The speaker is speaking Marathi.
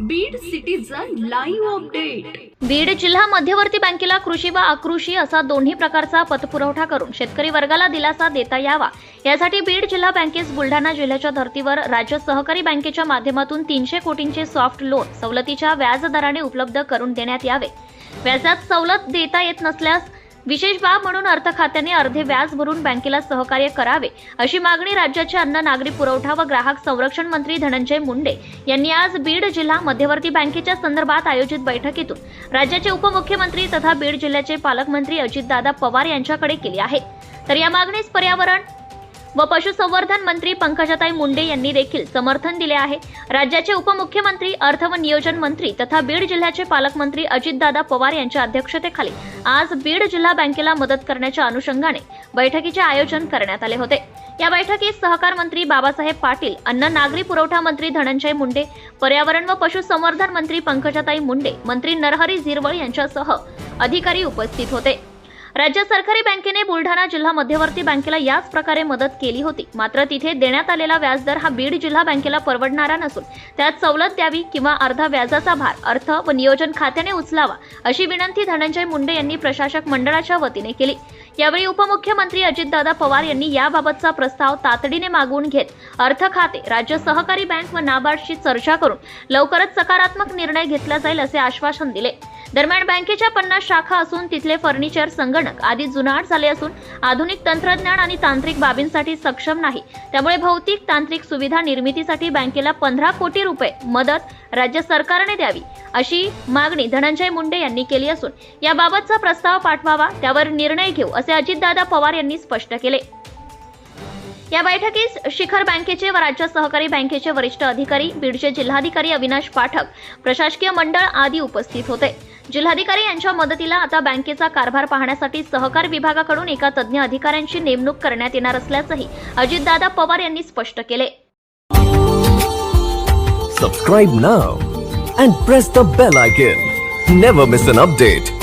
Beed citizen live update Beed जिल्हा मध्यवर्ती बँकेला कृषी व अकृषी असा दोन्ही प्रकारचा पतपुरवठा करून शेतकरी वर्गाला दिलासा देता यावा. यासाठी बीड जिल्हा बँकेस बुलढाणा जिल्ह्याच्या धर्तीवर राज्य सहकारी बँकेच्या माध्यमातून तीनशे कोटींचे सॉफ्ट लोन सवलतीच्या व्याजदराने उपलब्ध करून देण्यात यावे. व्याजात सवलत देता येत नसल्यास विशेष बाब म्हणून अर्थ खात्याने अर्धे व्याज भरून बँकेला सहकार्य करावे अशी मागणी राज्याचे अन्न नागरी पुरवठा व ग्राहक संरक्षण मंत्री धनंजय मुंडे यांनी आज बीड जिल्हा मध्यवर्ती बँकेच्या संदर्भात आयोजित बैठकीतून राज्याचे उपमुख्यमंत्री तथा बीड जिल्ह्याचे पालकमंत्री अजितदादा पवार यांच्याकडे केली आहे. तर या मागणीस पर्यावरण व पशुसंवर्धन मंत्री पंकजाताई मुंडे यांनी देखील समर्थन दिले आहे. राज्याचे उपमुख्यमंत्री अर्थ व नियोजन मंत्री तथा बीड जिल्ह्याचे पालकमंत्री अजितदादा पवार यांच्या अध्यक्षतेखाली आज बीड जिल्हा बँकेला मदत करण्याच्या अनुषंगाने बैठकीचे आयोजन करण्यात आले होते. या बैठकीत सहकार मंत्री बाबासाहेब पाटील अन्न नागरी पुरवठा मंत्री धनंजय मुंडे पर्यावरण व पशुसंवर्धन मंत्री पंकजाताई मुंडे मंत्री नरहरी झिरवळ यांच्यासह अधिकारी उपस्थित होते. राज्य सरकारी बँकेने बुलढाणा जिल्हा मध्यवर्ती बँकेला याच प्रकारे मदत केली होती. मात्र तिथे देण्यात आलेला व्याजदर हा बीड जिल्हा बँकेला परवडणारा नसून त्यात सवलत द्यावी किंवा अर्धा व्याजाचा भार अर्थ व नियोजन खात्याने उचलावा अशी विनंती धनंजय मुंडे यांनी प्रशासक मंडळाच्या वतीने केली. यावेळी उपमुख्यमंत्री अजितदादा पवार यांनी याबाबतचा प्रस्ताव तातडीने मागवून घेत अर्थ खाते राज्य सहकारी बँक व नाबार्डशी चर्चा करून लवकरच सकारात्मक निर्णय घेतला जाईल असे आश्वासन दिले. दरम्यान बँकेच्या पन्नास शाखा असून तिथले फर्निचर संगणक आदी जुनाट झाले असून आधुनिक तंत्रज्ञान आणि तांत्रिक बाबींसाठी सक्षम नाही. त्यामुळे भौतिक तांत्रिक सुविधा निर्मितीसाठी बँकेला पंधरा कोटी रुपये मदत राज्य सरकारने द्यावी अशी मागणी धनंजय मुंडे यांनी केली असून याबाबतचा प्रस्ताव पाठवावा त्यावर निर्णय घेऊ असे अजितदादा पवार यांनी स्पष्ट केले. या बैठकीस शिखर बँकेचे व राज्य सहकारी बँकेचे वरिष्ठ अधिकारी बीडचे जिल्हाधिकारी अविनाश पाठक प्रशासकीय मंडळ आदी उपस्थित होते. जिल्हाधिकारी यांच्या मदतीला आता बँकेचा कारभार पाहण्यासाठी सहकार विभागाकडून एका तज्ज्ञ अधिकाऱ्यांची नेमणूक करण्यात येणार असल्याचंही अजितदादा पवार यांनी स्पष्ट केले. Subscribe now and press the bell icon never miss an update